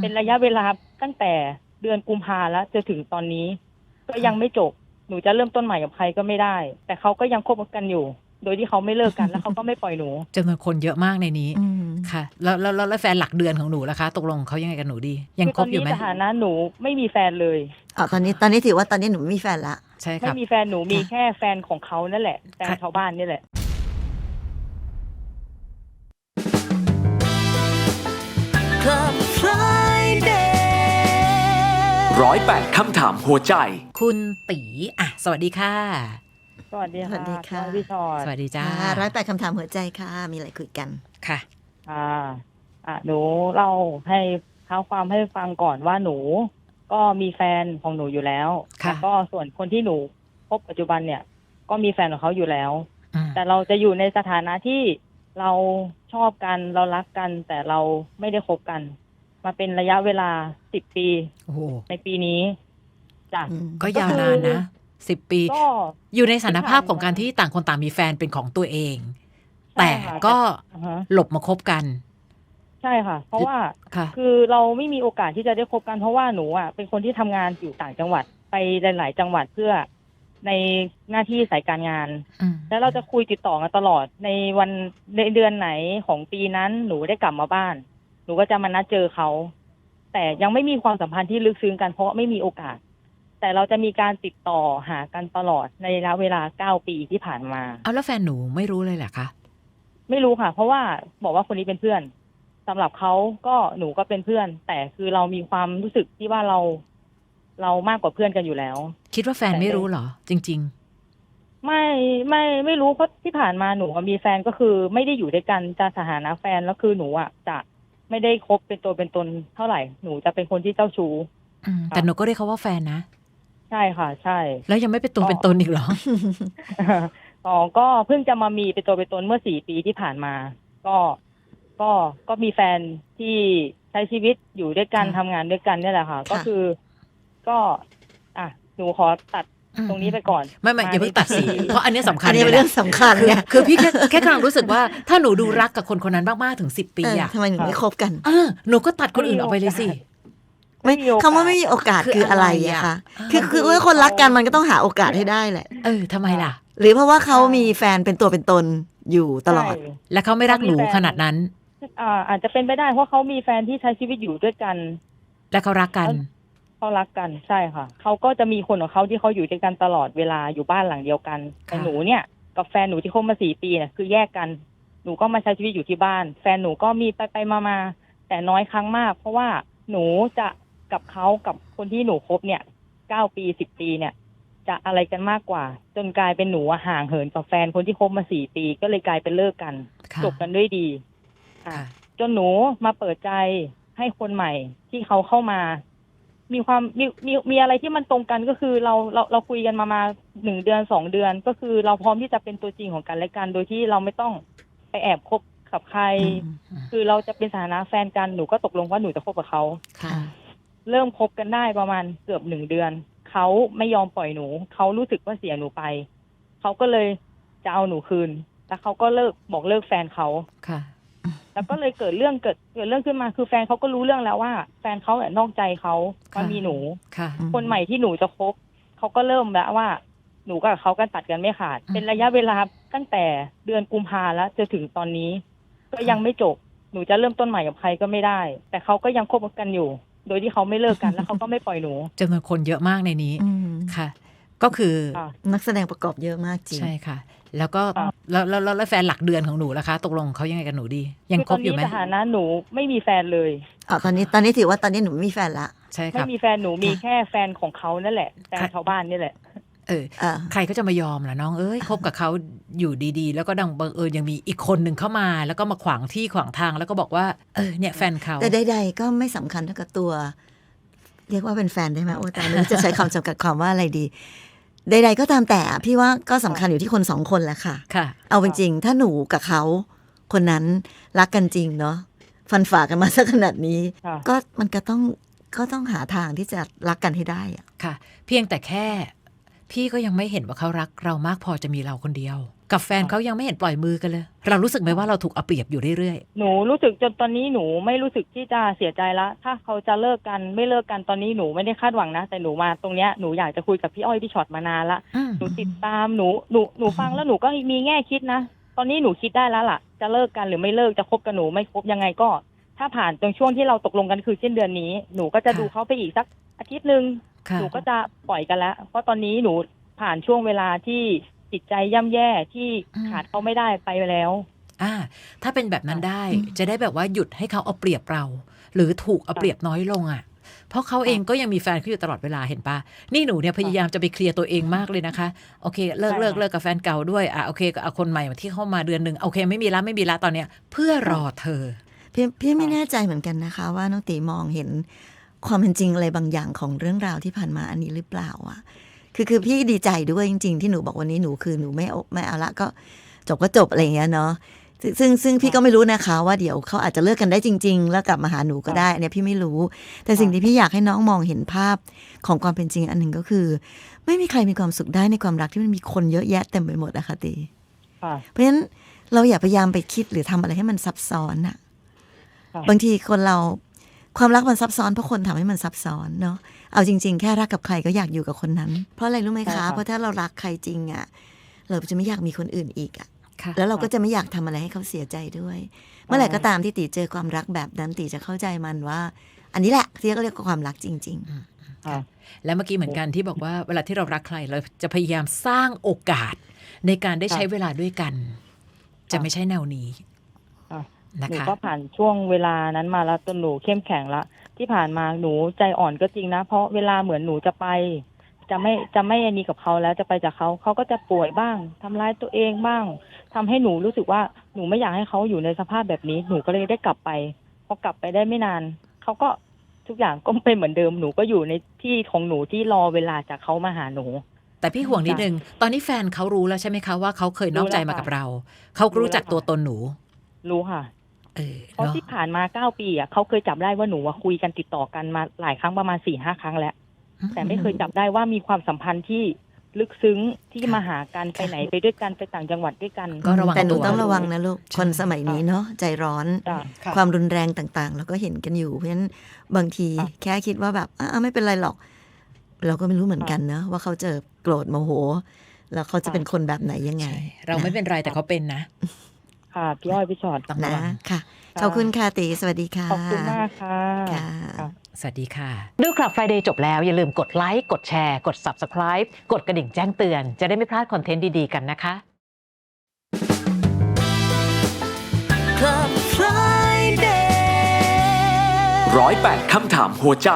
เป็นระยะเวลาตั้งแต่เดือนกุมภาแล้วจะถึงตอนนี้ ก็ยังไม่จบหนูจะเริ่มต้นใหม่กับใครก็ไม่ได้ แต่เขาก็ยังคบกันอยู่ โดยที่เขาไม่เลิกกันแล้วเขาก็ไม่ปล่อยหนูจำนวนคนเยอะมากในนี้อืมค่ะแล้วแล้วแล้วแล้วแฟนหลักเดือนของหนูล่ะคะ ตกลงเขายังไงกับหนูดี ยังคือคตอบนอยู่นี้ไหมสถานะหนูไม่มีแฟนเลยอ๋อตอนนี้ตอนนี้ถือว่าตอนนี้หนูไม่มีแฟนละใช่คไม่รับมีแฟนหนูมีแค่แฟนของเขานั่นแหละแฟนค่ะชาวบ้านนี่แหละ 108 คำถามหัวใจ คุณตีอะ สวัสดีค่ะ สวัสดีสวัค่ะสดีค่ะพี่ชอดสวัสดีจ้าร้อยแปดคำถามหัวใจค่ะ มีอะไรคุยกัน ค่ะ อ่าอะหนูเล่าให้ท้าความให้ฟังก่อนว่าหนู ก็มีแฟนของหนูอยู่แล้วค่ะ แล้วก็ส่วนคนที่หนูพบปัจจุบันเนี่ย ก็มีแฟนของเขาอยู่แล้วแต่เราจะอยู่ในสถานะที่เราชอบกันเรารักกัน แต่เราไม่ได้คบกัน มาเป็นระยะเวลาสิบปีโอ้โหในปีนี้จ้ะ อืมก็ยาวนานนะสิบปี ก็อยู่ในสถานภาพของการที่ต่างคนต่างมีแฟนเป็นของตัวเอง ใช่แต่ค่ะก็อ่าฮะหลบมาคบกัน ใช่ค่ะ เพราะว่า ค่ะ คือเราไม่มีโอกาสที่จะได้คบกันเพราะว่าหนูอะเป็นคนที่ทำงานอยู่ต่างจังหวัดไปหลาย ๆ จังหวัดเพื่อในหน้าที่สายการงาน อืมแล้วเราจะคุยติดต่อกันตลอดในวันในเดือนไหนของปีนั้นหนูได้กลับมาบ้านห นูก็จะมานัดเจอเขา แต่ยังไม่มีความสัมพันธ์ที่ลึกซึ้งกันเพราะไม่มีโอกาส แต่เราจะมีการติดต่อหากันตลอดในระยะเวลาเก้าปีที่ผ่านมา เอาแล้วแฟนหนูไม่รู้เลยเหรอคะ ไม่รู้ค่ะ เพราะว่าบอกว่าคนนี้เป็นเพื่อนสำหรับเขาก็หนูก็เป็นเพื่อน แต่คือเรามีความรู้สึกที่ว่าเรา เรามากกว่าเพื่อนกันอยู่แล้ว คิดว่าแฟนไม่รู้เหรอ จริงไม่ไม่ไม่รู้เพราะที่ผ่านมาหนูกับมีแฟนก็คือ ไม่ได้อยู่ด้วยกันจะสถานะแฟนแล้วคือหนูอะจะ ไม่ได้คบเป็นตัวเป็นตนเท่าไหร่ หนูจะเป็นคนที่เจ้าชู้ๆอืมแต่หนูก็เรียกเขาว่าแฟนนะ ใช่ค่ะ ใช่ แล้วยังไม่เป็นตัวอ๋อเป็นตนอีกเหรอ อ๋อก็เพิ่งจะมามีเป็นตัวเป็นตนเมื่อสี่ปีที่ผ่านมา ก็ก็ก็มีแฟนที่ใช้ชีวิตอยู่ด้วยกันค่ะทำงานด้วยกันเนี่ยแหละค่ะ ก็คือ ก็ อะหนูขอตัด ตรงนี้ไปก่อนไม่ไม่อย่าเพิ่งตัดสิเพราะอันเนี้ยสำคัญอันนี้เป็นลยเรื่แหองละสำคัญคือไงคือพี่แค่แค่กำลังรู้สึกว่าถ้าหนูดูรักกับคนคนนั้นมากๆถึงสิบปีเอออะทำไมหนูไม่คบกันเออหนูก็ตัดคนอื่นออกไปเลยสิไม่ไม่มีโอกาสคำว่าไม่มีโอกาสคือคืออะไรอะไรอะอะคะอ่าคือคือว่าคนรักกันมันก็ต้องหาโอกาสให้ได้แหละ เออทำไมล่ะ หรือเพราะว่าเขามีแฟนเป็นตัวเป็นตนอยู่ตลอดใช่แล้วเขาไม่รักหนูเขามีแฟนขนาดนั้นอ่าอาจจะเป็นไปได้เพราะเขามีแฟนที่ใช้ชีวิตอยู่ด้วยกัน และเขารักกัน เขารักกันใช่ค่ะเขาก็จะมีคนของเขาที่เขาอยู่ด้วยกันตลอดเวลาอยู่บ้านหลังเดียวกันแต่ค่ะหนูเนี่ยกับแฟนหนูที่คบมาสี่ปีเนี่ยคือแยกกันหนูก็มาใช้ชีวิตอยู่ที่บ้าน แฟนหนูก็มีไปไปมามาแต่น้อยครั้งมาก เพราะว่าหนูจะกับเขากับคนที่หนูคบเนี่ยเก้าปีสิบปีเนี่ย จะอะไรกันมากกว่า จนกลายเป็นหนูอะห่างเหินกับแฟนคนที่คบมาสี่ปี ก็เลยกลายเป็นเลิกกันค่ะจบกันด้วยดีอะค่ะจนหนูมาเปิดใจให้คนใหม่ที่เขาเข้ามา มีความมีมีมีอะไรที่มันตรงกันก็คือเราเราเราคุยกันมามาหนึ่งเดือนสองเดือน ก็คือเราพร้อมที่จะเป็นตัวจริงของกันและกัน โดยที่เราไม่ต้องไปแอบคบกับใครอืมคือเราจะเป็นสถานะแฟนกันหนูก็ตกลงว่าหนูจะคบกับเขาค่ะ เริ่มคบกันได้ประมาณเกือบหนึ่งเดือนเขาไม่ยอมปล่อยหนูเขารู้สึกว่าเสียหนูไปเขาก็เลยจะเอาหนูคืนแล้วเขาก็เลิกบอกเลิกแฟนเขาค่ะ แล้วก็เลยเกิดเรื่องเกิดเกิดเรื่องขึ้นมาคือแฟนเขาก็รู้เรื่องแล้วว่า แฟนเขาเนี่ยนอกใจเขาว่าค่ะมีหนูค่ะอืมคนใหม่ที่หนูจะคบเขาก็เริ่มแล้วว่า หนูกับเขากันตัดกันไม่ขาดอืมเป็นระยะเวลาตั้งแต่เดือนกุมภาแล้วจนถึงตอนนี้ ก็ยังไม่จบหนูจะเริ่มต้นใหม่กับใครก็ไม่ได้ แต่เขาก็ยังคบกันอยู่ โดยที่เขาไม่เลิกกันแล้วเขาก็ไม่ปล่อยหนูจำนวนคนเยอะมากในนี้อืมค่ะ ก็คือค่ะนักแสดงประกอบเยอะมากจริงใช่ค่ะ แล้วก็ค่ะแล้วแล้วแล้วแล้วแฟนหลักเดือนของหนูล่ะคะ ตกลงเขายังไงกับหนูดี ยังคือคตอบนอยู่นี้ไหมสถานะหนูไม่มีแฟนเลยอ๋อตอนนี้ตอนนี้ถือว่าตอนนี้หนูไม่มีแฟนละใช่คไม่รับมีแฟนหนูมีแค่แฟนของเขานั่นแหละแฟนค่ะชาวบ้านนี่แหละเอออ่าใครก็จะมายอมล่ะน้องเอ้ยคบกับเขาอยู่ดีๆ แล้วก็ดังบังเอิญยังมีอีกคนหนึ่งเข้ามา แล้วก็มาขวางที่ขวางทางแล้วก็บอกว่าเออเนี่ยแฟนเขาแต่ใดๆก็ไม่สำคัญเท่ากับตัว เรียกว่าเป็นแฟนได้ไหมโอ้แต่ไม่รู้จะใช้คำจำกัดความว่าอะไรดี ใด ๆ ก็ตามแต่พี่ว่าก็สำคัญอยู่ที่คนสองคนแหละค่ะ ค่ะ เอาเป็นจริงถ้าหนูกับเขา คนนั้นรักกันจริงเนาะฟันฝ่ากันมาสักขนาดนี้ค่ะก็มันก็ต้องก็ต้องหาทางที่จะรักกันให้ได้อะค่ะ เพียงแต่แค่ พี่ก็ยังไม่เห็นว่าเขารักเรามากพอจะมีเราคนเดียว กับแฟนเขายังไม่เห็นปล่อยมือกันเลย เรารู้สึกไหมว่าเราถูกเอาเปรียบอยู่เรื่อยหนูรู้สึกจนตอนนี้หนูไม่รู้สึกที่จะเสียใจละ ถ้าเขาจะเลิกกันไม่เลิกกันตอนนี้หนูไม่ได้คาดหวังนะ แต่หนูมาตรงเนี้ยหนูอยากจะคุยกับพี่อ้อยพี่ช็อตมานานละๆอืม หนูติดตามหนูหนูหนูฟังแล้วหนูก็มีแง่คิดนะ ตอนนี้หนูคิดได้แล้วล่ะ จะเลิกกันหรือไม่เลิกจะคบกับหนูไม่คบยังไงก็ ถ้าผ่านตรงช่วงที่เราตกลงกันคือสิ้นเดือนนี้ หนูก็จะดูเขาไปอีกสักอาทิตย์หนึ่ง ค่ะ หนูก็จะปล่อยกันแล้ว เพราะตอนนี้หนูผ่านช่วงเวลาที่ จิตใจย่ำแย่ที่อืมขาดเขาไม่ได้ไปแล้ว อ่า ถ้าเป็นแบบนั้นได้อืมจะได้แบบว่าหยุดให้เขาเอาเปรียบเรา หรือถูกเอาเปรียบน้อยลงอะเพราะเขาเองก็ยังมีแฟนเขาอยู่ตลอดเวลาเห็นปะนี่หนูเนี่ยพยายามจะไปเคลียร์ตัวเองมากเลยนะคะ โอเค เลิกใช่เลิกค่ะเลิกกับแฟนเก่าด้วย อะโอเคก็เอาคนใหม่มาที่เข้ามาเดือนหนึ่งโอเค ไม่มีละไม่มีละตอนเนี้ย เพื่อรอเธอ พี่พี่ไม่แน่ใจเหมือนกันนะคะ ว่าน้องตีมองเห็นความเป็นจริงอะไรบางอย่างของเรื่องราวที่ผ่านมาอันนี้หรือเปล่าอะ คือคือพี่ดีใจด้วยจริง ๆ ที่หนูบอกวันนี้หนูคือหนูไม่เอาไม่เอาละก็จบก็จบอะไรอย่างเงี้ยเนาะซึ่งซึ่งซึ่งพี่ก็ไม่รู้นะคะว่าเดี๋ยวเขาอาจจะเลิกกันได้จริง ๆ แล้วกลับมาหาหนูก็ได้อันเนี้ยพี่ไม่รู้ แต่สิ่งที่พี่อยากให้น้องมองเห็นภาพของความเป็นจริงอันหนึ่งก็คือ ไม่มีใครมีความสุขได้ในความรักที่มันมีคนเยอะแยะเต็มไปหมดนะคะตีค่ะเพราะฉะนั้นเราอย่าพยายามไปคิดหรือทำอะไรให้มันซับซ้อนอะค่ะบางทีคนเรา ความรักมันซับซ้อนเพราะคนทำให้มันซับซ้อนเนาะเอาจริง ๆ แค่รักกับใครก็อยากอยู่กับคนนั้น เพราะอะไรรู้ไหมใช่คะค่ะเพราะถ้าเรารักใครจริงอะเราจะไม่อยากมีคนอื่นอีกอะค่ะ แล้วเราก็จะไม่อยากทำอะไรให้เขาเสียใจด้วย เมื่อไหร่ก็ตามที่ตีเจอความรักแบบนั้นตีจะเข้าใจมันว่า อันนี้แหละที่เขาเรียกว่าความรักจริงค่ะและเมื่อกี้เหมือนกันที่บอกว่าเวลาที่เรารักใครเราจะพยายามสร้างโอกาสในการได้ใช้เวลาด้วยกัน จะไม่ใช่แนวนี้ค่ะนะ หนูคะก็ผ่านช่วงเวลานั้นมาแล้วจนหนูเข้มแข็งละที่ผ่านมาหนูใจอ่อนก็จริงนะ เพราะเวลาเหมือนหนูจะไป จะไม่จะไม่อันนี้กับเขาแล้วจะไปจากเขาเขาก็จะป่วยบ้างทำร้ายตัวเองบ้างทำให้หนูรู้สึกว่าหนูไม่อยากให้เขาอยู่ในสภาพแบบนี้ หนูก็เลยได้กลับไปพอกลับไปได้ไม่นานเขาก็ทุกอย่างก็เป็นเหมือนเดิมหนูก็อยู่ในที่ของหนูที่รอเวลาจากเขามาหาหนูแต่พี่ห่วงนิดนึง ตอนนี้แฟนเขารู้แล้วใช่ไหมคะว่าเขาเคยนอกใจมากับเรา เขารู้จักตัวตนหนู รู้ค่ะ เออเพราะเนาะที่ผ่านมาเก้าปีอะเขาเคยจับได้ว่าหนูว่าคุยกันติดต่อกันมาหลายครั้งประมาณสี่ห้าครั้งแล้ว แต่ไม่เคยจับได้ว่ามีความสัมพันธ์ที่ลึกซึ้งที่มาหากันไปไหนไปด้วยกันไปต่างจังหวัดด้วยกัน ก็ระวังแต่หนูตัวต้องระวังนะลูกใช่คนสมัยนี้เนาะใจร้อนจ้ะความรุนแรงต่างๆ เราก็เห็นกันอยู่เพราะฉะนั้นบางทีค่ะแค่คิดว่าแบบอะไม่เป็นไรหรอก เราก็ไม่รู้เหมือนกันเนอะว่าเขาจะโกรธโมโห แล้วเขาจะค่ะเป็นคนแบบไหนยังไงใช่เราไม่เป็นไรแต่เขาเป็นนะ ค่ะพี่อ้อยพี่ชอดต้องระนะวังค่ะค่ะ ขอบคุณค่ะตีสวัสดีค่ะ ขอบคุณมากค่ะค่ะค่ะ สวัสดีค่ะ ดูคลับ Friday จบแล้ว อย่าลืมกดไลค์ กดแชร์ กด Subscribe กดกระดิ่งแจ้งเตือน จะได้ไม่พลาดคอนเทนต์ดี ๆ กันนะคะ ร้อยแปดคำถามหัวใจ